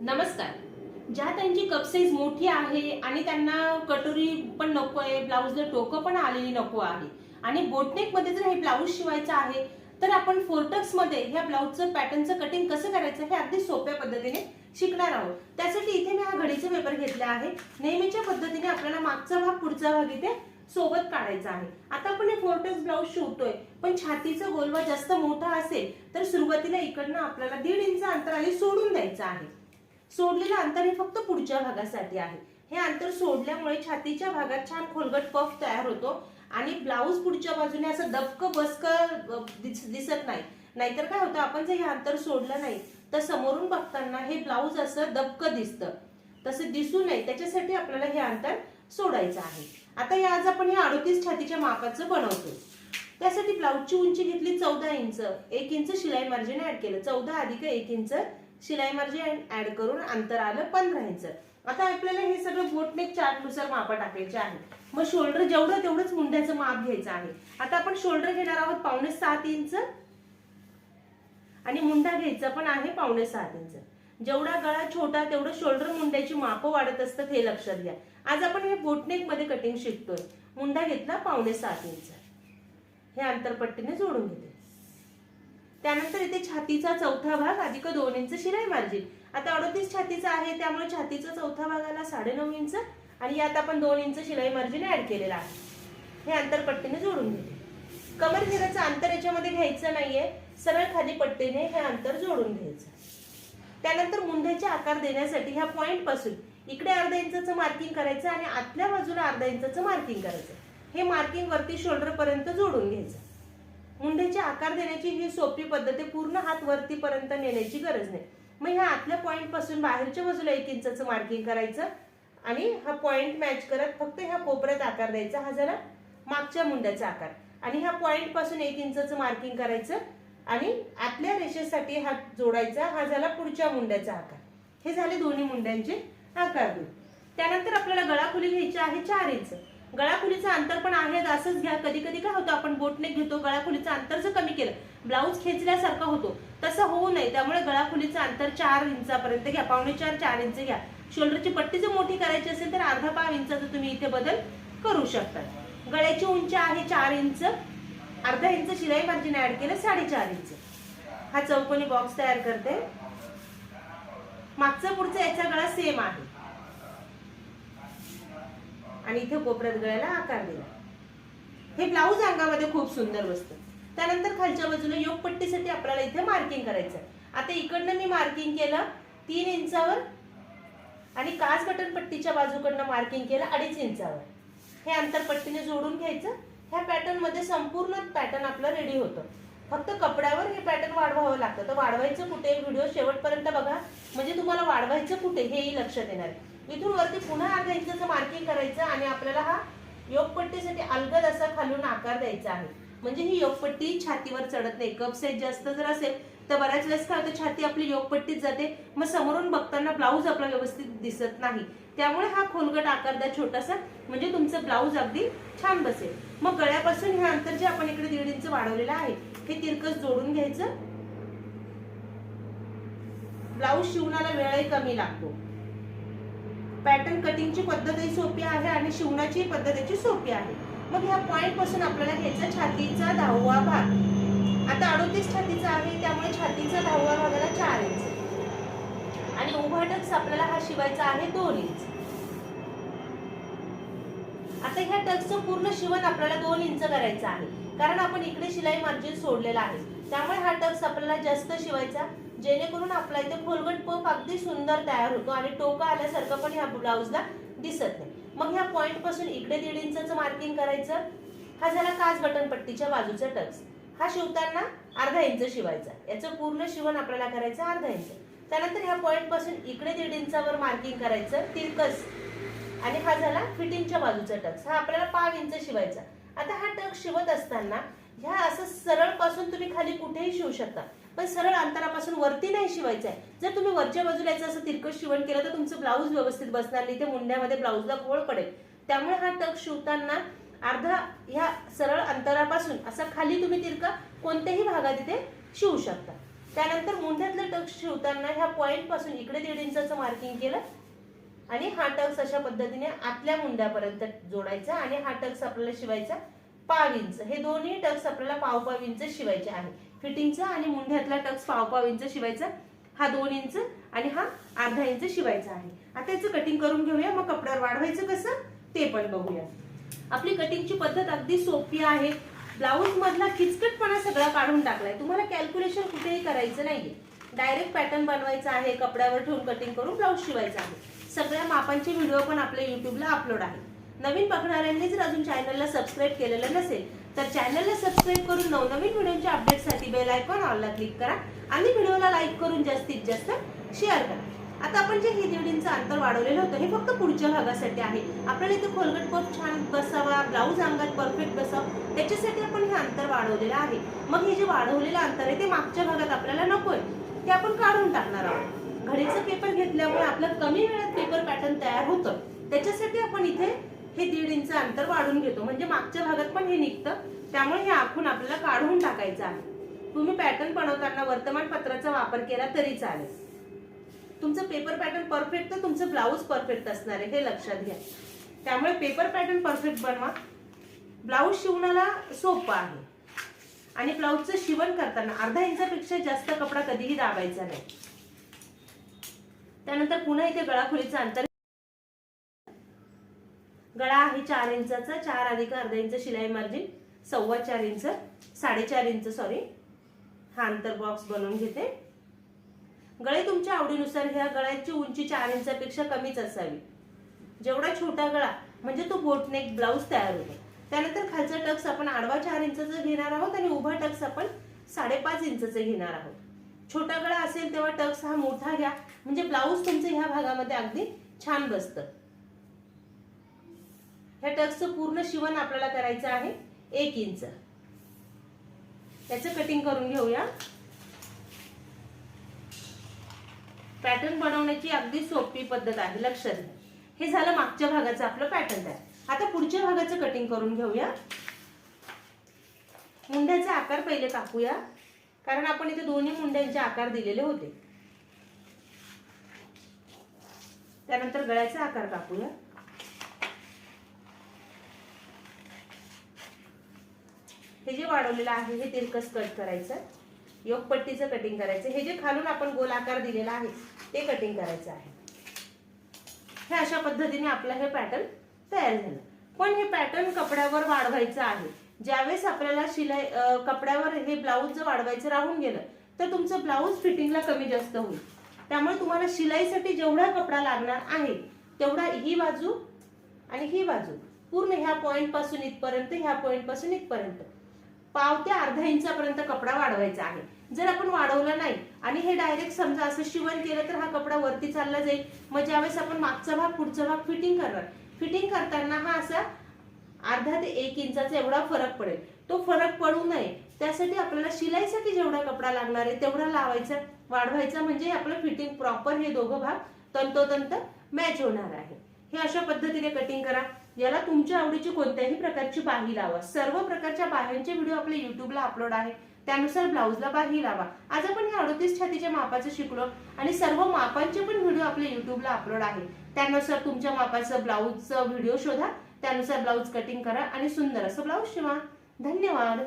नमस्कार. ज्या त्यांची कप साईज मोठी आहे आणि त्यांना कटोरी पण नको आहे ब्लाऊजला टोकं पण आलेली नको आहे आणि बोटनेकमध्ये जर हे ब्लाऊज शिवायचं आहे तर आपण फोर्टक्समध्ये ह्या ब्लाऊजचं पॅटर्नचं कटिंग कसं करायचं हे अगदी सोप्या पद्धतीने शिकणार आहोत. त्यासाठी इथे मी हा घडीचा पेपर घेतला आहे. नेहमीच्या पद्धतीने आपल्याला मागचा भाग पुढचा भाग इथे सोबत काढायचा आहे. आता आपण हे फोर्टक्स ब्लाऊज शिवतोय. पण छातीचा गोलवा जास्त मोठा असेल तर सुरुवातीला इकडनं आपल्याला दीड इंच अंतर आधी सोडून द्यायचं आहे. सोडलेलं अंतर हे फक्त पुढच्या भागासाठी आहे. हे अंतर सोडल्यामुळे छातीच्या भागात छान खोलगट पफ तयार होतो आणि ब्लाऊज पुढच्या बाजूने असं दबक बसक दिसत नाही. नाहीतर काय होतं आपण जर हे अंतर सोडलं नाही तर समोरून बघताना हे ब्लाऊज असं दबक दिसतं. तसं दिसू नये त्याच्यासाठी आपल्याला हे अंतर सोडायचं आहे. आता या आज आपण हे अडोतीस छातीच्या मापाचं बनवतो. त्यासाठी ब्लाऊजची उंची घेतली चौदा इंच एक इंच शिलाई मार्जिन ऍड केलं. चौदा अधिक एक इंच शिलाई मार्जिन ऍड करून अंतर आलं पंधरा इंच. आता आपल्याला हे सगळं बोटनेक चार्टनुसार माप टाकायचे आहे मग शोल्डर जेवढं तेवढंच मुंड्याचं माप घ्यायचं आहे. आता आपण शोल्डर घेणार आहोत पावणे सात इंच. आणि मुंडा घ्यायचा पण आहे पावणे सात इंच. जेवढा गळा छोटा तेवढं शोल्डर मुंड्याची माप वाढत असतात हे लक्षात घ्या. आज आपण हे बोटनेकमध्ये कटिंग शिकतोय. मुंडा घेतला पावणे सात इंच. हे अंतरपट्टीने जोडून घेते. त्यानंतर इथे छातीचा चौथा भाग अधिक दोन इंच शिलाई मार्जिन आता अडोतीस छातीचा आहे त्यामुळे छातीचा चौथा भागाला साडेनऊ इंच आणि यात आपण दोन इंच शिलाई मार्जिन ऍड केलेला आहे. हे अंतरपट्टीने जोडून घेते. कमर घेण्याचं अंतर याच्यामध्ये घ्यायचं नाहीये. सरळ खाली पट्टीने हे अंतर जोडून घ्यायचं. त्यानंतर मुंढ्याचे आकार देण्यासाठी ह्या पॉईंटपासून इकडे अर्धा इंचाचं मार्किंग करायचं आणि आतल्या बाजूला अर्धा इंचाचं मार्किंग करायचं. हे मार्किंग वरती शोल्डर पर्यंत जोडून घ्यायचं. मुंढ्याचे आकार देण्याची ही सोपी पद्धत आहे. पूर्ण हात वरती पर्यंत नेण्याची गरज नाही. मग ह्या आतल्या पॉईंटपासून बाहेरच्या बाजूला एक इंचाचं मार्किंग करायचं आणि हा पॉईंट मॅच करत फक्त ह्या कोपऱ्यात आकार द्यायचा. हा जरा मागच्या मुंड्याचा आकार. आणि ह्या पॉईंटपासून एक इंचाचं मार्किंग करायचं. आणि आतल्या रेषेसाठी हा जोडायचा हा झाला पुढच्या मुंड्याचा आकार. हे झाले दोन्ही मुंड्यांचे आकार देऊ त्यानंतर आपल्याला गळाखुली घ्यायची आहे चार इंच. गळाखुलीचं अंतर पण आहे असंच घ्या. कधी कधी काय होतं आपण बोटने घेतो गळाखुलीचं अंतर जर कमी केलं ब्लाऊज खेचल्यासारखा होतो. तसं होऊ नये त्यामुळे गळाखुलीचं अंतर चार इंचापर्यंत घ्या. पावणे चार चार इंच घ्या. शोल्डरची पट्टी जर मोठी करायची असेल तर अर्धा पाव इंचाचा तुम्ही इथे बदल करू शकता. गळ्याची उंची आहे चार इंच. अर्धा इंच शिलाई मार्जिन ऍड केलं साडेचार इंच. हा चौकोनी बॉक्स तयार करते. मागचा पुढचा याचा गळा सेम आहे. आणि इथे कोपऱ्यात गळ्याला आकार दिला. हे ब्लाऊज अंगामध्ये खूप सुंदर बसतं. त्यानंतर खालच्या बाजूला योगपट्टीसाठी आपल्याला इथे मार्किंग करायचं आता इकडनं मी मार्किंग केलं तीन इंचावर आणि काच बटन पट्टीच्या बाजूकडनं मार्किंग केलं अडीच इंचावर. हे अंतर पट्टीने जोडून घ्यायचं. ह्या पॅटर्नमध्ये संपूर्ण पॅटर्न आपलं रेडी होतं. फक्त कपड्यावर हे पॅटर्न वाढवावं लागतं. तर वाढवायचं कुठे? व्हिडिओ शेवटपर्यंत बघा. म्हणजे तुम्हाला वाढवायचं कुठे? हेही लक्षात येणार आहे. इथून वरती पुन्हा अर्धा इंचाचं मार्किंग करायचं आणि आपल्याला हा योगपट्टीसाठी अलगद असा खालून आकार द्यायचा आहे. म्हणजे ही योगपट्टी छातीवर चढत नाही. कप साईज जास्त जर असेल तर बऱ्याच वेळेस काय होतं? छाती आपली योगपट्टीत जाते. मग समोरून बघताना ब्लाऊज आपला व्यवस्थित दिसत नाही. त्यामुळे हा खोलगट आकार द्या छोटासा म्हणजे तुमचं ब्लाऊज अगदी छान बसेल. मग गळ्यापासून हे अंतर जे आपण इकडे दीड इंच वाढवलेलं आहे हे तिरकस जोडून घ्यायचं. ब्लाऊज शिवणाला वेळही कमी लागतो. पॅटर्न कटिंगची पद्धतही सोपी आहे आणि शिवण्याची पद्धतीची सोपी आहे. मग ह्या पॉइंटपासून आपल्याला घ्यायचा छातीचा दहावा भाग. आता अडोतीस छातीचा आहे त्यामुळे छातीचा दहावा भागाला चार इंच. आणि उभा टक्स आपल्याला हा शिवायचा आहे दोन इंच आता ह्या टक्सचं पूर्ण शिवण आपल्याला दोन इंच करायचं आहे. कारण आपण इकडे शिलाई मार्जिन सोडलेला आहे. त्यामुळे हा टक्स आपल्याला जास्त शिवायचा. जेणेकरून आपला इथे खोलगट पफ अगदी सुंदर तयार होतो आणि टोका आल्यासारखं पण ह्या ब्लाऊजला दिसत नाही. मग ह्या पॉईंटपासून इकडे दीड इंचाचं मार्किंग करायचं. हा झाला काच बटन पट्टीच्या बाजूचा टक्स हा शिवताना अर्धा इंच शिवायचा. याचं पूर्ण शिवण आपल्याला करायचं अर्धा इंच. त्यानंतर ह्या पॉईंटपासून इकडे दीड इंचावर मार्किंग करायचं तिरकस आणि हा झाला फिटिंगच्या बाजूचा टक्स. हा आपल्याला पाव इंच शिवायचा. आता हा टक्स शिवत असताना ह्या असं सरळपासून तुम्ही खाली कुठेही शिवू शकता. पण सरळ अंतरापासून वरती नाही शिवायचं आहे जर तुम्ही वरच्या बाजूला याचं असं तिरकस शिवण केलं तर तुमचं ब्लाऊज व्यवस्थित बसणार नाही. ते मुंड्यामध्ये ब्लाऊजला घोळ पडेल. त्यामुळे हा टक शिवताना अर्धा ह्या सरळ अंतरापासून असा खाली तुम्ही तिरका कोणत्याही भागात इथे शिवू शकता. त्यानंतर मुंढ्यातलं टक्स शिवताना ह्या पॉईंटपासून इकडे दीड इंचाचं मार्किंग केलं. आणि हा टक्स अशा पद्धतीने आतल्या मुंड्यापर्यंत जोडायचा आणि हा टक्स आपल्याला शिवायचा पाव इंच. हे दोन्ही टक्स आपल्याला पाव पाव इंच शिवायचे आहे. फिटिंगचा आणि मुंढ्यातला टक्स पाव पाव इंच शिवायचा. हा दोन इंच आणि हा अर्धा इंच शिवायचा आहे. आता याचं कटिंग करून घेऊया. मग कपड्यावर वाढवायचं कसं? ते पण बघूया. आपली कटिंगची पद्धत अगदी सोपी आहे. ब्लाऊज मधला किचकटपणा सगळा काढून टाकलाय. तुम्हाला कॅल्क्युलेशन कुठेही करायचं नाहीये. डायरेक्ट पॅटर्न बनवायचा आहे कपड्यावर ठेवून कटिंग करून ब्लाऊज शिवायचा आहे. सगळ्या मापांचे व्हिडिओ पण आपल्या युट्यूबला अपलोड आहे. नवीन बघणाऱ्यांनी जर अजून चॅनलला सबस्क्राईब केलेलं नसेल तर चॅनलला सबस्क्राईब करून नवनवीन व्हिडिओच्या अपडेटसाठी बेल आयकॉन ऑलला क्लिक करा आणि व्हिडिओला लाईक करून जास्तीत जास्त शेअर करा. आता आपण जे हे दीड इंच अंतर वाढवलेलं होतं हे फक्त पुढच्या भागासाठी आहे. आपल्याला इथे खोलगट पफ छान बसावा ब्लाऊज अंगात परफेक्ट बसावा त्याच्यासाठी आपण हे अंतर वाढवलेलं आहे. मग हे जे वाढवलेलं अंतर आहे ते मागच्या भागात आपल्याला नकोय ते आपण काढून टाकणार आहोत. घडीचं पेपर घेतल्यामुळे आपलं कमी वेळात पेपर पॅटर्न तयार होतं. त्याच्यासाठी आपण इथे हे दीड इंच अंतर वाढून घेतो. म्हणजे मागच्या भागात पण हे निघतं त्यामुळे हे आखून आपल्याला काढून टाकायचं आहे. तुम्ही पॅटर्न बनवताना वर्तमानपत्राचा वापर केला तरी चालेल. तुमचं पेपर पॅटर्न परफेक्ट तर तुमचं ब्लाऊज परफेक्ट असणार आहे हे लक्षात घ्या. त्यामुळे पेपर पॅटर्न परफेक्ट बनवा. ब्लाऊज शिवणाला सोपं आहे. आणि ब्लाऊजचं शिवण करताना अर्धा इंचापेक्षा जास्त कपडा कधीही दाबायचा नाही. त्यानंतर पुन्हा इथे गळाखोलीचं अंतर गळा आहे चार इंचाचा चार अधिक अर्धा इंच शिलाई मार्जिन सव्वा चार इंच साडेचार इंच सॉरी हा अंतर बॉक्स बनवून घेते. गळे तुमच्या आवडीनुसार ह्या गळ्याची उंची चार इंचापेक्षा कमीच असावी. जेवढा छोटा गळा म्हणजे तो बोटनेक ब्लाऊज तयार होतो. त्यानंतर खालचा टक्स आपण आडवा चार इंचाचा घेणार आहोत आणि उभा टक्स आपण साडेपाच इंचाचे घेणार आहोत. छोटा गळा असेल तेव्हा टक्स हा मोठा घ्या म्हणजे ब्लाऊज तुमचं ह्या भागामध्ये अगदी छान बसतं. ह्या टक्सचं पूर्ण शिवण आपल्याला करायचं आहे एक इंच. त्याचं कटिंग करून घेऊया. पॅटर्न बनवण्याची अगदी सोपी पद्धत आहे लक्षात घ्या. हे झालं मागच्या भागाचं आपलं पॅटर्न आहे आता पुढच्या भागाचं कटिंग करून घेऊया. मुंड्याचे आकार पहिले कापूया. कारण आपण इथे दोन्ही मुंड्यांचे आकार दिलेले होते. त्यानंतर गळ्याचा आकार कापूया. हे जे वाढवलेलं आहे हे तिरकस कट करायचं. योगपट्टीचं कटिंग करायचं. हे जे खालून आपण गोल आकार दिलेला आहे ते कटिंग करायचं आहे. हे अशा पद्धतीने आपलं हे पॅटर्न तयार झालं. पण हे पॅटर्न कपड्यावर वाढवायचं आहे. ज्यावेळेस आपल्याला शिलाई कपड्यावर हे ब्लाऊज वाढवायचं राहून गेलं तर तुमचं ब्लाऊज फिटिंगला कमी जास्त होईल. त्यामुळे तुम्हाला शिलाईसाठी जेवढा कपडा लागणार आहे तेवढा ही बाजू आणि ही बाजू पूर्ण ह्या पॉईंटपासून इथपर्यंत ह्या पॉईंटपासून इथपर्यंत. पाव ते अर्धा इंचापर्यंत कपडा वाढवायचा आहे. जर आपण वाढवलं नाही आणि हे डायरेक्ट समजा असं शिवण केलं तर हा कपडा वरती चालला जाईल. मग ज्यावेळेस आपण मागचा भाग पुढचा भाग फिटिंग करणार. फिटिंग करताना हा असा अर्धा ते एक इंचाचा एवढा फरक पडेल. तो फरक पडू नये. त्यासाठी आपल्याला शिलाईसाठी जेवढा कपडा लागणार आहे तेवढा लावायचा वाढवायचा म्हणजे आपलं फिटिंग प्रॉपर हे दोघं भाग तंतोतंत मॅच होणार आहे. हे अशा पद्धतीने कटिंग करा. याला तुमच्या आवडीची कोणत्याही प्रकारची बाही लावा. सर्व प्रकारच्या बाह्यांचे व्हिडिओ आपल्या युट्यूबला अपलोड आहे. त्यानुसार ब्लाऊजला बाही लावा. आज आपण हे अडतीस छातीच्या मापाचं शिकलो आणि सर्व मापांचे पण व्हिडिओ आपल्या युट्यूबला अपलोड आहे. त्यानुसार तुमच्या मापाचं ब्लाऊजचं व्हिडिओ शोधा त्यानुसार ब्लाऊज कटिंग करा आणि सुंदर असं ब्लाऊज शिवा. धन्यवाद.